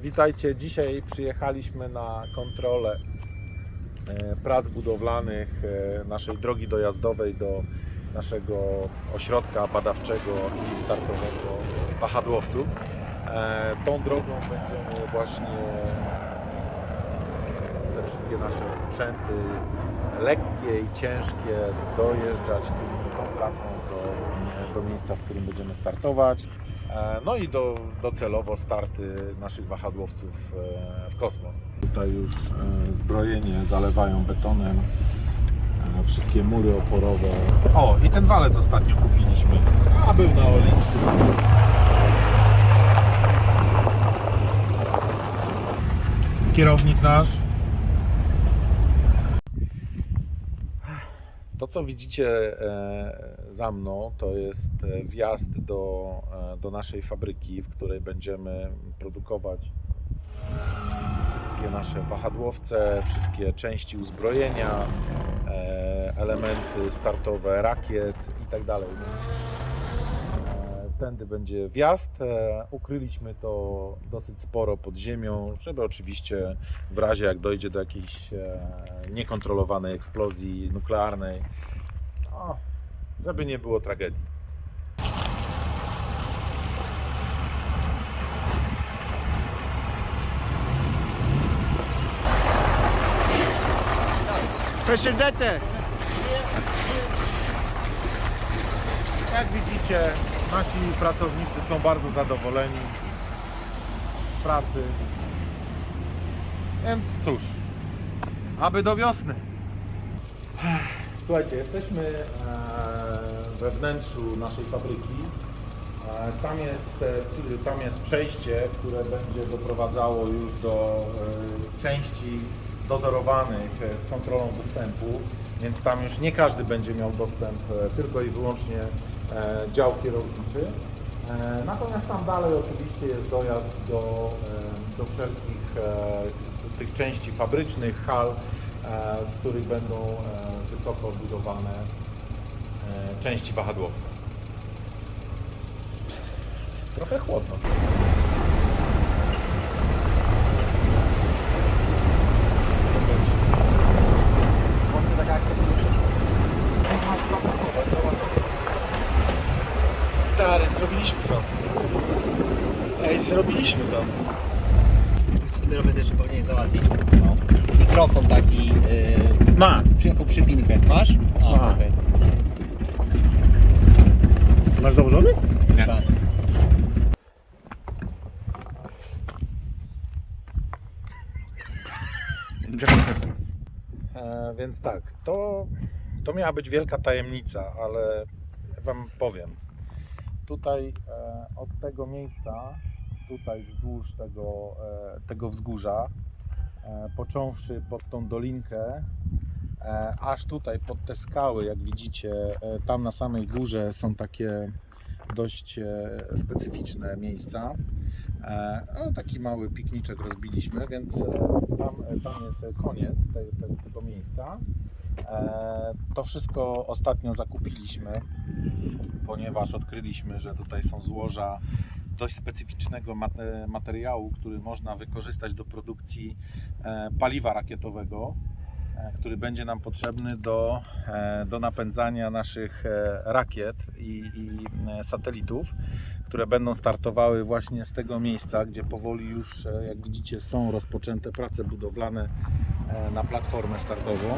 witajcie. Dzisiaj przyjechaliśmy na kontrolę e, prac budowlanych e, naszej drogi dojazdowej do naszego ośrodka badawczego i startowego wahadłowców. E, Tą drogą będziemy właśnie te wszystkie nasze sprzęty lekkie i ciężkie dojeżdżać tą trasą do, do miejsca, w którym będziemy startować. E, No i do, docelowo starty naszych wahadłowców e, w kosmos. Tutaj już e, zbrojenie zalewają betonem. Wszystkie mury oporowe. O, i ten walec ostatnio kupiliśmy. A był na Olimpii. Kierownik nasz. Co widzicie e, za mną, to jest e, wjazd do, e, do naszej fabryki, w której będziemy produkować wszystkie nasze wahadłowce, wszystkie części uzbrojenia, elementy startowe rakiet i tak Tędy będzie wjazd. E, Ukryliśmy to dosyć sporo pod ziemią, żeby oczywiście w razie jak dojdzie do jakiejś e, niekontrolowanej eksplozji nuklearnej, no, żeby nie było tragedii. Jak widzicie, nasi pracownicy są bardzo zadowoleni z pracy. Więc cóż, aby do wiosny. Słuchajcie, jesteśmy e, we wnętrzu naszej fabryki. E, Tam jest, e, tam jest przejście, które będzie doprowadzało już do części dozorowanych z kontrolą dostępu, więc tam już nie każdy będzie miał dostęp, tylko i wyłącznie dział kierowniczy. E, Natomiast tam dalej oczywiście jest dojazd do, e, do wszelkich e, tych części fabrycznych, hal, e, w których będą e, wysoko budowane e, części wahadłowca. Trochę chłodno. Zrobiliśmy to. Ej, zrobiliśmy to. sobie robię też powinien załatwić. No. Mikrofon taki, yy, Ma. przy jaką przypinkę. Masz? A, Ma. okej. Masz założony? Tak. E, więc tak, to, to miała być wielka tajemnica, ale ja Wam powiem. Tutaj e, od tego miejsca, tutaj wzdłuż tego, e, tego wzgórza, e, począwszy pod tą dolinkę, aż tutaj pod te skały, jak widzicie, tam na samej górze są takie dość specyficzne miejsca. E, no, taki mały pikniczek rozbiliśmy, więc e, tam, e, tam jest koniec tej, tego miejsca. To wszystko ostatnio zakupiliśmy, ponieważ odkryliśmy, że tutaj są złoża dość specyficznego mate- materiału, który można wykorzystać do produkcji paliwa rakietowego, który będzie nam potrzebny do, e, do napędzania naszych e, rakiet i, i e, satelitów, które będą startowały właśnie z tego miejsca, gdzie powoli już, e, jak widzicie, są rozpoczęte prace budowlane e, na platformę startową.